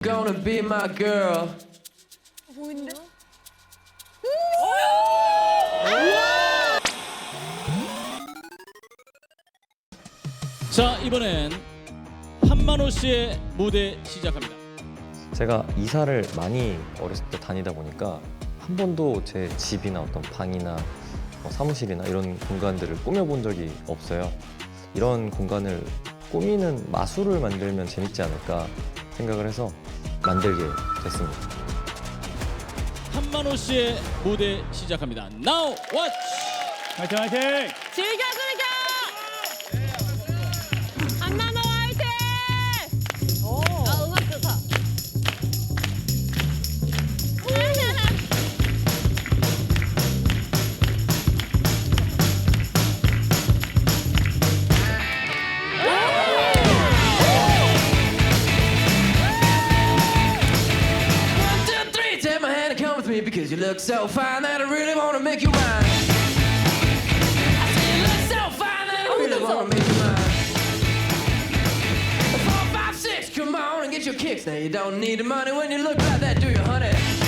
Gonna be my girl. 보이는데? 자 이번엔 한만호 씨의 무대 시작합니다. 제가 이사를 많이 어렸을 때 다니다 보니까 한 번도 제 집이나 어떤 방이나 뭐 사무실이나 이런 공간들을 꾸며본 적이 없어요. 이런 공간을 꾸미는 마술을 만들면 재밌지 않을까 생각을 해서 만들게 됐습니다. 한만호 씨의 무대 시작합니다. Now watch. 화이팅 화이팅! 즐겨 즐겨! Look so fine that I really wanna make you mine. I say you look so fine that I oh, really wanna make you mine. Four, five, six, come on and get your kicks. Now you don't need the money when you look like that, do you, honey?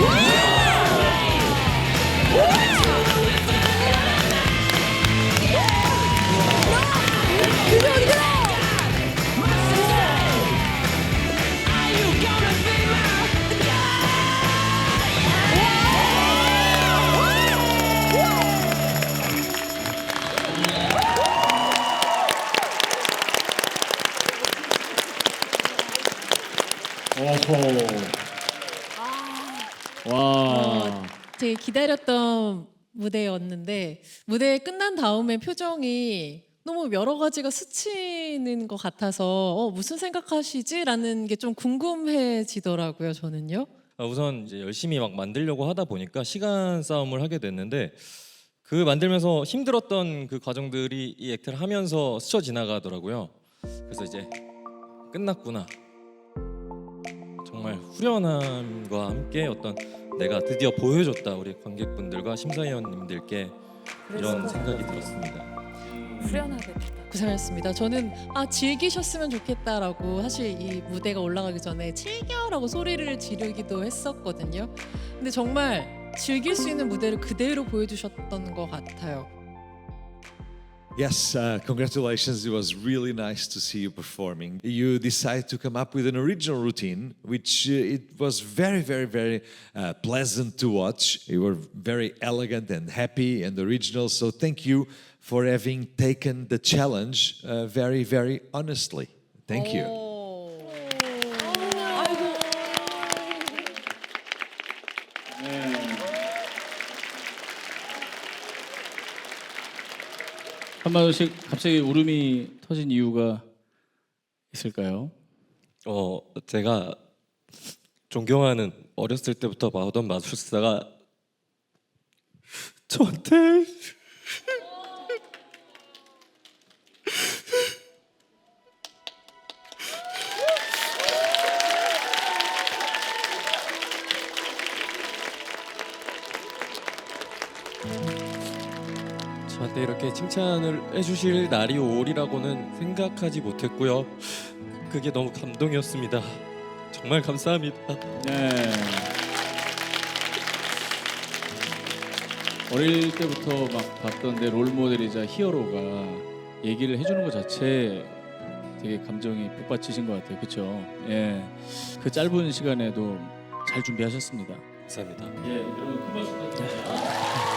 Woo! 와. 되게 기다렸던 무대였는데 무대 끝난 다음에 표정이 너무 여러 가지가 스치는 것 같아서 어, 무슨 생각하시지라는 게 좀 궁금해지더라고요 저는요. 아, 우선 이제 열심히 막 만들려고 하다 보니까 시간 싸움을 하게 됐는데 그 만들면서 힘들었던 그 과정들이 이 액트를 하면서 스쳐 지나가더라고요. 그래서 이제 끝났구나. 정말 후련함과 함께 어떤 내가 드디어 보여줬다 우리 관객분들과 심사위원님들께 이런 생각이 들었습니다. 후련하겠다. 고생하셨습니다. 저는 아 즐기셨으면 좋겠다라고 사실 이 무대가 올라가기 전에 즐겨라고 소리를 지르기도 했었거든요. 근데 정말 즐길 수 있는 무대를 그대로 보여주셨던 것 같아요. Yes, uh, congratulations. It was really nice to see you performing. You decided to come up with an original routine, which uh, it was very, very, very uh, pleasant to watch. You were very elegant and happy and original. So thank you for having taken the challenge uh, very, very honestly. Thank you. 아 씨 갑자기 울음이 터진 이유가 있을까요? 어 제가 존경하는 어렸을 때부터 봐오던 마술사가 저한테 저한테 이렇게 칭찬을 해주실 날이 오리라고는 생각하지 못했고요. 그게 너무 감동이었습니다. 정말 감사합니다. 네. 어릴 때부터 막 봤던 내 롤모델이자 히어로가 얘기를 해주는 것 자체 되게 감정이 북받치신 것 같아요. 그렇죠? 예. 그 짧은 시간에도 잘 준비하셨습니다. 감사합니다. 예, 여러분 큰 박수 부탁드립니다.